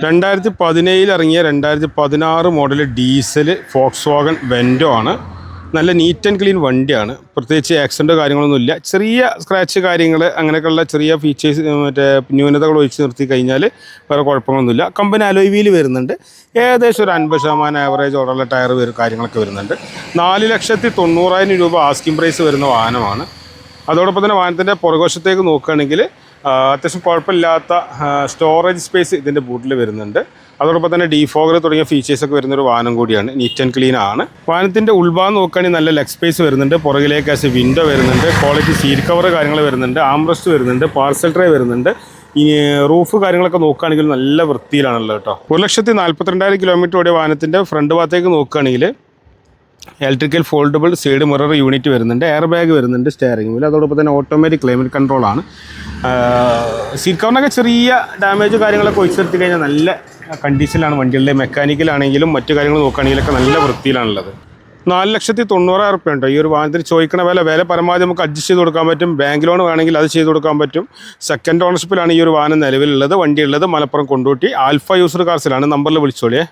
രണ്ടായിരത്തി പതിനേഴിൽ ഇറങ്ങിയ രണ്ടായിരത്തി പതിനാറ് model diesel Volkswagen Vento ആണ്. നല്ല നീറ്റ് ആൻഡ് ക്ലീൻ വണ്ടിയാണ്. പ്രത്യേകിച്ച് ആക്സിഡന്റോ കാര്യങ്ങളൊന്നുമില്ല ചെറിയ സ്ക്രാച്ച് കാര്യങ്ങൾ അങ്ങനെയൊക്കെയുള്ള ചെറിയ ഫീച്ചേഴ്സ് മറ്റേ ന്യൂനതകൾ ഒഴിച്ച് നിർത്തി കഴിഞ്ഞാൽ വേറെ കുഴപ്പങ്ങളൊന്നുമില്ല കമ്പനി അലോയ് വീൽ വരുന്നുണ്ട്. ഏകദേശം ഒരു അൻപത് ശതമാനം ആവറേജ് ഓർഡറുള്ള ടയർ വരും കാര്യങ്ങളൊക്കെ വരുന്നുണ്ട്. നാല് ലക്ഷത്തി തൊണ്ണൂറായിരം രൂപ ആസ്കിംഗ് പ്രൈസ് വരുന്ന വാഹനമാണ്. അതോടൊപ്പം തന്നെ വാഹനത്തിന്റെ പുറകോശത്തേക്ക് നോക്കുകയാണെങ്കിൽ അത്യാവശ്യം കുഴപ്പമില്ലാത്ത സ്റ്റോറേജ് സ്പേസ് ഇതിന്റെ ബൂട്ടിൽ വരുന്നുണ്ട്. അതോടൊപ്പം തന്നെ ഡീഫോഗർ തുടങ്ങിയ ഫീച്ചേഴ്സ് ഒക്കെ വരുന്ന ഒരു വാഹനം കൂടിയാണ് നീറ്റ് ആൻഡ് ക്ലീൻ ആണ്. വാഹനത്തിന്റെ ഉൾഭാഗം നോക്കുകയാണെങ്കിൽ നല്ല ലെഗ് സ്പേസ് വരുന്നുണ്ട് പുറകിലേക്ക് ആസ് വിൻഡോ വരുന്നുണ്ട് ക്വാളിറ്റി സീറ്റ് കവർ കാര്യങ്ങൾ വരുന്നുണ്ട് ആംബ്രസ്റ്റ് വരുന്നുണ്ട് പാർസൽ ട്രേ വരുന്നുണ്ട്. ഈ റൂഫ് കാര്യങ്ങളൊക്കെ നോക്കുകയാണെങ്കിൽ നല്ല വൃത്തിയിലാണല്ലോ കേട്ടോ. ഒരു ലക്ഷത്തി നാൽപ്പത്തിരണ്ടായിരം കിലോമീറ്റർ ഓടിയ വാഹനത്തിന്റെ ഫ്രണ്ട് ഭാഗത്തേക്ക് നോക്കുകയാണെങ്കിൽ electrical foldable side mirror unit വരുന്നുണ്ട് എയർ ബാഗ് വരുന്നുണ്ട് സ്റ്റിയറിംഗ് വീൽ അതോടൊപ്പം തന്നെ ഓട്ടോമാറ്റിക് ക്ലൈമറ്റ് കൺട്രോൾ ആണ്. സീറ്റ് കവറിനൊക്കെ ചെറിയ ഡാമേജ് കാര്യങ്ങളൊക്കെ ഒഴിച്ചു നിർത്തി കഴിഞ്ഞാൽ നല്ല കണ്ടീഷനിലാണ് വണ്ടികളുടെ. മെക്കാനിക്കലാണെങ്കിലും മറ്റു കാര്യങ്ങൾ നോക്കുകയാണെങ്കിലൊക്കെ നല്ല വൃത്തിയിലാണുള്ളത്. നാല് ലക്ഷത്തി തൊണ്ണൂറായിരം റുപ്യ ഉണ്ട്? ഈ ഒരു വാഹനത്തിന് ചോദിക്കണ വില വില പരമാവധി നമുക്ക് അഡ്ജസ്റ്റ് ചെയ്ത് കൊടുക്കാൻ പറ്റും. ബാങ്ക് ലോൺ വേണമെങ്കിൽ അത് ചെയ്ത് കൊടുക്കാൻ പറ്റും. സെക്കൻഡ് ഓണർഷിപ്പിലാണ് ഈ ഒരു വാഹനം നിലവിലുള്ളത്. വണ്ടിയുള്ളത് മലപ്പുറം കൊണ്ടോട്ടി. ആൽഫ യൂസർ കാർസിലാണ് നമ്പറിൽ വിളിച്ചോളിയേ.